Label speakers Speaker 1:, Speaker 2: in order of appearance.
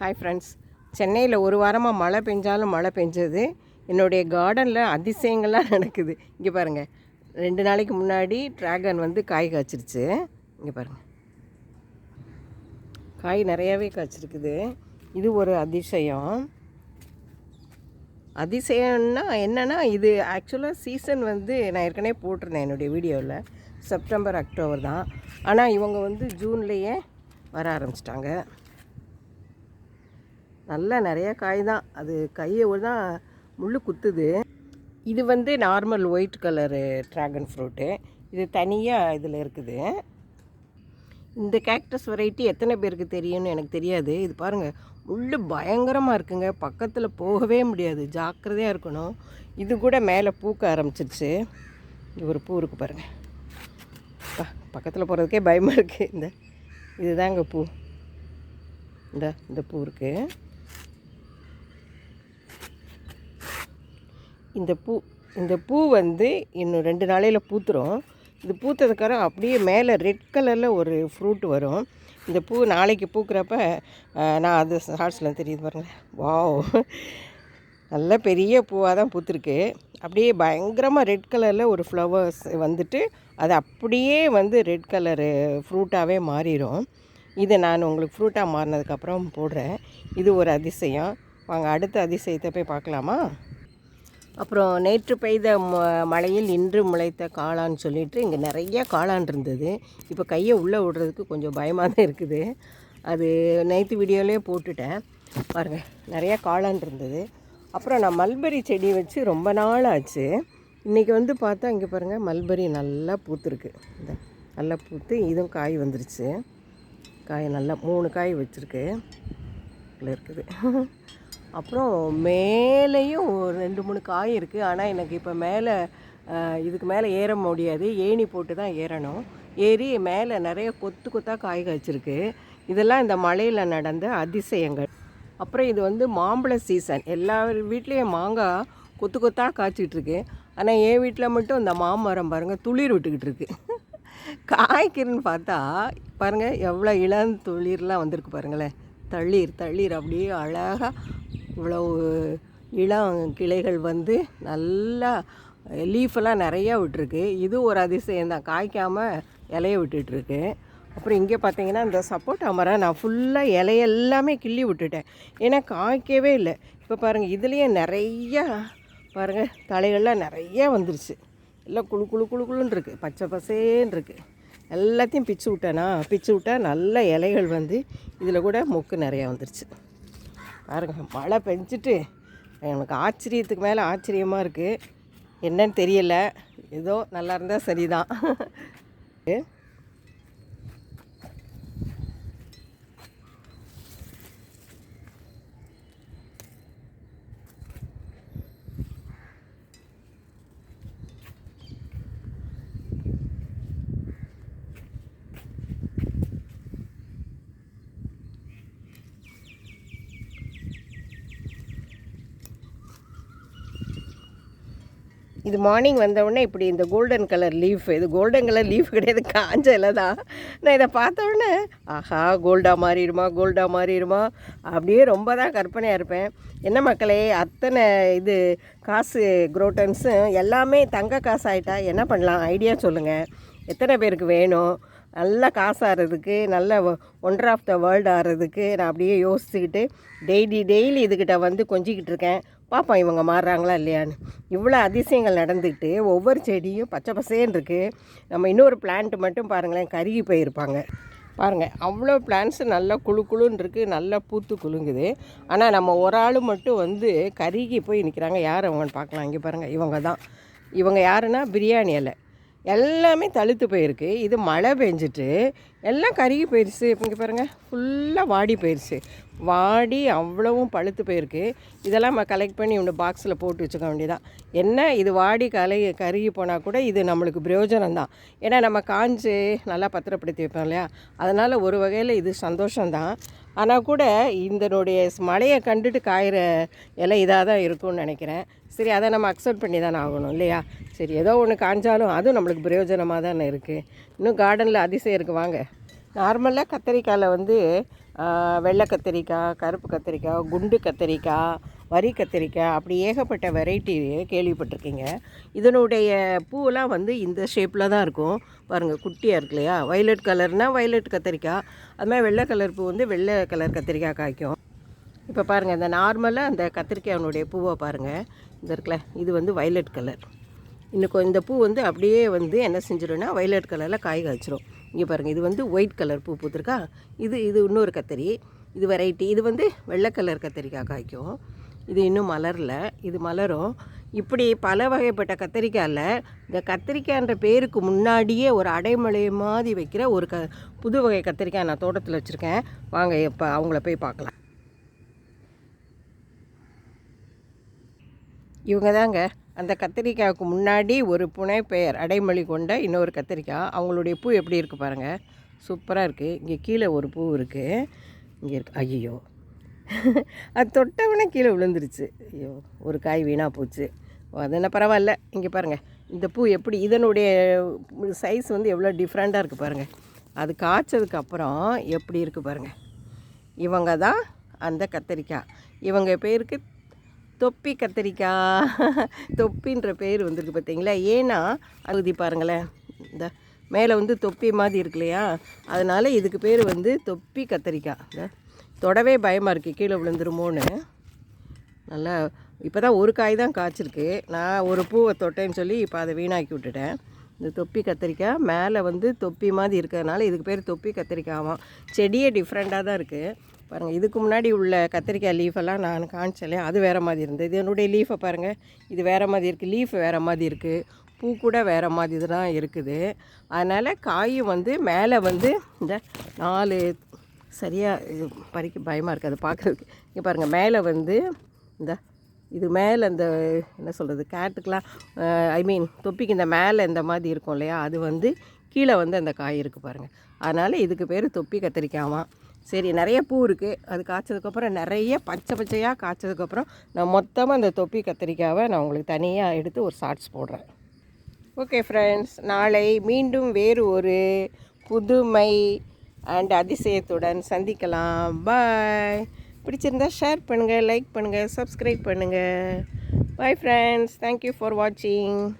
Speaker 1: Hi friends சென்னையில் ஒரு வாரமாக மழை பெஞ்சாலும் மழை பெஞ்சது. என்னுடைய கார்டனில் அதிசயங்கள்லாம் நடக்குது. இங்கே பாருங்கள் ரெண்டு நாளைக்கு முன்னாடி ட்ராகன் வந்து காய் காய்ச்சிருச்சு. இங்கே பாருங்கள் காய் நிறையாவே காய்ச்சிருக்குது. இது ஒரு அதிசயம். அதிசயம்னா என்னென்னா இது ஆக்சுவலாக சீசன் வந்து நான் ஏற்கனவே போட்டிருந்தேன் என்னுடைய வீடியோவில் செப்டம்பர் அக்டோபர் தான். ஆனால் இவங்க வந்து ஜூன்லேயே வர ஆரம்பிச்சிட்டாங்க. நல்லா நிறைய காய் தான். அது கையை தான் முள் குத்துது. இது வந்து normal white colour dragon fruit. இது தனியாக இதில் இருக்குது. இந்த கேக்டஸ் வெரைட்டி எத்தனை பேருக்கு தெரியும்னு எனக்கு தெரியாது. இது பாருங்கள் முள் பயங்கரமாக இருக்குங்க. பக்கத்தில் போகவே முடியாது. ஜாக்கிரதையாக இருக்கணும். இது கூட மேலே பூக்க ஆரம்பிச்சிருச்சு. இது ஒரு பூ இருக்குது பாருங்கள் பக்கத்தில் போகிறதுக்கே பயமாக இருக்குது இந்த இதுதாங்க பூ. இந்த இந்த பூ இருக்குது இந்த பூ இந்த பூ வந்து இன்னும் ரெண்டு நாளையில் பூத்துரும். இது பூத்ததுக்கப்புறம் அப்படியே மேலே ரெட் கலரில் ஒரு ஃப்ரூட் வரும். இந்த பூ நாளைக்கு பூக்கிறப்ப நான் அது ஷார்ட்ஸில் தெரியுது பாருங்கள் வாவ் நல்ல பெரிய பூவாக தான் பூத்துருக்கு. அப்படியே பயங்கரமாக ரெட் கலரில் ஒரு ஃப்ளவர்ஸ் வந்துட்டு அது அப்படியே வந்து ரெட் கலரு ஃப்ரூட்டாகவே மாறிடும் இதை நான் உங்களுக்கு ஃப்ரூட்டாக மாறினதுக்கப்புறம் போடுறேன். இது ஒரு அதிசயம். வாங்க அடுத்த அதிசயத்தை போய் பார்க்கலாமா? அப்புறம் நேற்று பெய்த ம- மழையில் இன்று முளைத்த காளான்னு சொல்லிட்டு இங்கே நிறைய காளான் இருந்தது. இப்போ கையை உள்ளே விடுறதுக்கு கொஞ்சம் பயமாக தான் இருக்குது. அது நைத்து வீடியோலேயே போட்டுட்டேன். பாருங்கள் நிறையா காளான் இருந்தது. அப்புறம் நான் மல்பெரி செடி வச்சு ரொம்ப நாள் ஆச்சு இன்றைக்கி வந்து பார்த்தா இங்கே பாருங்கள் மல்பெரி நல்லா பூத்துருக்கு. இந்த நல்லா பூத்து இதுவும் காய் வந்துருச்சு. காய் நல்லா மூணு காய் வச்சுருக்கு. இருக்குது. அப்புறம் மேலேயும் ஒரு ரெண்டு மூணு காய் இருக்குது ஆனால் எனக்கு இப்போ மேலே இதுக்கு மேலே ஏற முடியாது. ஏணி போட்டு தான் ஏறணும். ஏறி மேலே நிறைய கொத்து கொத்தாக காய் காய்ச்சிருக்கு இதெல்லாம் இந்த மலையில் நடந்த அதிசயங்கள். அப்புறம் இது வந்து மாம்பழ சீசன் எல்லா வீட்லேயும் மாங்காய் கொத்து கொத்தாக காய்ச்சிட்ருக்கு ஆனால் என் வீட்டில் மட்டும் இந்த மாமரம் பாருங்கள் துளிர் விட்டுக்கிட்டு இருக்கு. காய்க்கிறன்னு பார்த்தா பாருங்கள் எவ்வளோ இளம் துளிர்லாம் வந்திருக்கு பாருங்களேன். தளிர் தளிர் அப்படியே அழகாக இவ்வளோ இளம் கிளைகள் வந்து நல்லா லீஃபெல்லாம் நிறையா விட்டுருக்கு. இது ஒரு அதிசயம் தான் காய்க்காமல் இலைய விட்டுட்ருக்கு. அப்புறம் இங்கே பார்த்தீங்கன்னா இந்த சப்போட்டா மரம் நான் ஃபுல்லாக இலையெல்லாமே கிள்ளி விட்டுட்டேன். ஏன்னா காய்க்கவே இல்லை. இப்போ பாருங்கள் இதுலேயே நிறையா பாருங்கள் தலைகள்லாம் நிறையா வந்துருச்சு. எல்லாம் குழு குழு குழு குழுன்னு இருக்குது பச்சை பசேன்னு இருக்குது எல்லாத்தையும் பிச்சு விட்டேனா பிச்சு விட்டா நல்ல இலைகள் வந்து இதில் கூட மொக்கு நிறையா வந்துருச்சு. பாருங்க மழை பெஞ்சிட்டு எனக்கு ஆச்சரியத்துக்கு மேலே ஆச்சரியமாக இருக்குது என்னன்னு தெரியலை. ஏதோ நல்லா இருந்தால் சரிதான். இது மார்னிங் வந்தவுடனே இப்படி இந்த கோல்டன் கலர் லீஃப் இது கோல்டன் கலர் லீஃப் கிடையாது காஞ்ச இலை தான். நான் இதை பார்த்தோடனே ஆஹா கோல்டாக மாறிடுமா கோல்டாக மாறிடுமா அப்படியே ரொம்ப தான் கற்பனையாக இருப்பேன். என்ன மக்களே அத்தனை இது காசு குரோட்டன்ஸும் எல்லாமே தங்க காசு ஆகிட்டா என்ன பண்ணலாம்? ஐடியா சொல்லுங்கள் எத்தனை பேருக்கு வேணும்? நல்ல காசு ஆகிறதுக்கு நல்ல ஒண்டர் ஆஃப் த வேர்ல்டு ஆகிறதுக்கு நான் அப்படியே யோசிச்சுக்கிட்டு டெய்லி டெய்லி இதுக்கிட்ட வந்து கொஞ்சிக்கிட்டு இருக்கேன். பார்ப்போம் இவங்க மாறுறாங்களா இல்லையான்னு. இவ்வளோ அதிசயங்கள் நடந்துக்கிட்டு ஒவ்வொரு செடியும் பச்சை பசேன்னு இருக்குது நம்ம இன்னொரு பிளான்ட் மட்டும் பாருங்களேன் கருகி போயிருப்பாங்க. பாருங்கள் அவ்வளோ பிளான்ஸு நல்லா குளு குளுன்னு இருக்குது நல்லா பூத்து குலுங்குது. ஆனால் நம்ம ஒரு ஆள் மட்டும் வந்து கருகி போய் நிற்கிறாங்க யார் அவங்கன்னு பார்க்கலாம். இங்கே பாருங்கள் இவங்க தான். இவங்க யாருன்னா பிரியாணி இலை. எல்லாமே தழுத்து போயிருக்கு. இது மழை பெஞ்சிட்டு எல்லாம் கருகி போயிடுச்சு இங்கே பாருங்கள் ஃபுல்லாக வாடி போயிடுச்சு வாடி அவ்வளவும் பழுத்து போயிருக்கு. இதெல்லாம் நம்ம கலெக்ட் பண்ணி ஒன்று பாக்ஸில் போட்டு வச்சுக்க வேண்டியதான் என்ன? இது வாடி கலை கருகி போனால் கூட இது நம்மளுக்கு பிரயோஜனம் தான். ஏன்னா நம்ம காஞ்சு நல்லா பத்திரப்படுத்தி வைப்போம் இல்லையா? அதனால் ஒரு வகையில் இது சந்தோஷம்தான். ஆனால் கூட இதனுடைய மழையை கண்டுட்டு காயிற இலை இதாக தான் இருக்கும்னு நினைக்கிறேன். சரி அதை நம்ம அக்செப்ட் பண்ணி தானே ஆகணும் இல்லையா? சரி ஏதோ ஒன்று காஞ்சாலும் அதுவும் நம்மளுக்கு பிரயோஜனமாக தானே இருக்குது இன்னும் கார்டனில் அதிசயம் இருக்குது வாங்க. நார்மலாக கத்திரிக்காயில் வந்து வெள்ளை கத்திரிக்காய் கருப்பு கத்திரிக்காய் குண்டு கத்திரிக்காய் வரி கத்திரிக்காய் அப்படி ஏகப்பட்ட வெரைட்டி கேள்விப்பட்டிருக்கீங்க. இதனுடைய பூவெல்லாம் வந்து இந்த ஷேப்பில் தான் இருக்கும். பாருங்கள் குட்டியாக இருக்கு இல்லையா? வைலட் கலர்னால் வைலட் கத்திரிக்காய். அது மாதிரி வெள்ளை கலர் பூ வந்து வெள்ளை கலர் கத்திரிக்காய் காய்க்கும். இப்போ பாருங்கள் இந்த நார்மலாக அந்த கத்திரிக்காயினுடைய பூவை பாருங்கள் இந்த இருக்குல்ல இது வந்து வைலட் கலர் இன்னும் இந்த பூ வந்து அப்படியே வந்து என்ன செஞ்சிடும்னா வைலட் கலரில் காய் காய்ச்சிரும். இங்கே பாருங்கள் இது வந்து ஒயிட் கலர் பூ பூத்துருக்கா? இது இது இன்னொரு கத்திரி. இது வெரைட்டி இது வந்து வெள்ளை கலர் கத்திரிக்காய் காய்க்கும். இது இன்னும் மலரில். இது மலரும். இப்படி பல வகைப்பட்ட கத்திரிக்காயில் இந்த கத்திரிக்காய்ன்ற பேருக்கு முன்னாடியே ஒரு அடைமலை மாதிரி வைக்கிற ஒரு க புது வகை கத்திரிக்காய் நான் தோட்டத்தில் வச்சுருக்கேன். வாங்க இப்போ அவங்கள போய் பார்க்கலாம். இவங்க தாங்க அந்த கத்திரிக்காய்க்கு முன்னாடி ஒரு புனை பெயர் அடைமொழி கொண்ட இன்னொரு கத்திரிக்காய். அவங்களுடைய பூ எப்படி இருக்குது பாருங்கள் சூப்பராக இருக்குது இங்கே கீழே ஒரு பூ இருக்குது இங்கே இருக்கு. ஐயோ அது தொட்டவனே கீழே விழுந்துருச்சு. ஐயோ ஒரு காய் வீணாக போச்சு. அது என்ன பரவாயில்ல. இங்கே பாருங்கள் இந்த பூ எப்படி இதனுடைய சைஸ் வந்து எவ்வளோ டிஃப்ரெண்ட்டாக இருக்குது பாருங்கள் அது காய்ச்சதுக்கு அப்புறம் எப்படி இருக்குது பாருங்கள் இவங்க தான் அந்த கத்திரிக்காய். இவங்க பேருக்கு தொப்பி கத்திரிக்காய். தொப்பின்ற பேர் வந்திருக்கு பார்த்தீங்களா? ஏன்னா அழுதி பாருங்களேன். இந்த மேலே வந்து தொப்பி மாதிரி இருக்கு இல்லையா? அதனால் இதுக்கு பேர் வந்து தொப்பி கத்திரிக்காய். இந்த தொடவே பயமாக இருக்குது கீழே விழுந்துருமோன்னு. நல்லா இப்போ தான் ஒரு காய் தான் காய்ச்சிருக்கு. நான் ஒரு பூவை தொட்டேன்னு சொல்லி இப்போ அதை வீணாக்கி விட்டுட்டேன். இந்த தொப்பி கத்திரிக்காய் மேலே வந்து தொப்பி மாதிரி இருக்கிறதுனால இதுக்கு பேர் தொப்பி கத்திரிக்காயாம் செடியே டிஃப்ரெண்ட்டாக தான் இருக்குது பாருங்கள் இதுக்கு முன்னாடி உள்ள கத்திரிக்காய் லீஃபெல்லாம் நான் காமிச்சலே அது வேறு மாதிரி இருந்தது. இது என்னுடைய லீஃபை பாருங்கள் இது வேறு மாதிரி இருக்குது லீஃப் வேறு மாதிரி இருக்குது பூ கூட வேறு மாதிரி தான் இருக்குது. அதனால் காயும் வந்து மேலே வந்து இந்த நாலு சரியாக இது பறிக்க பயமாக இருக்குது அது பார்க்குறதுக்கு. இங்கே பாருங்கள் மேலே வந்து இந்த இது மேலே இந்த என்ன சொல்கிறது கேட்டுக்கெலாம் ஐ மீன் தொப்பிக்கு இந்த மேலே இந்த மாதிரி இருக்கும் இல்லையா? அது வந்து கீழே வந்து அந்த காய் இருக்குது பாருங்கள் அதனால் இதுக்கு பேர் தொப்பி கத்திரிக்காயாம் சரி நிறைய பூ இருக்குது அது காய்ச்சதுக்கப்புறம் நிறைய பச்சை பச்சையாக காய்ச்சதுக்கப்புறம் நான் மொத்தமாக அந்த தொப்பி கத்திரிக்காவை நான் உங்களுக்கு தனியாக எடுத்து ஒரு ஷார்ட்ஸ் போடுறேன். ஓகே ஃப்ரெண்ட்ஸ் நாளை மீண்டும் வேறு ஒரு புதுமை அண்ட் அதிசயத்துடன் சந்திக்கலாம். பாய். பிடிச்சிருந்தா ஷேர் பண்ணுங்கள் லைக் பண்ணுங்கள் சப்ஸ்கிரைப் பண்ணுங்கள் பாய் ஃப்ரெண்ட்ஸ் தேங்க்யூ ஃபார் வாட்சிங்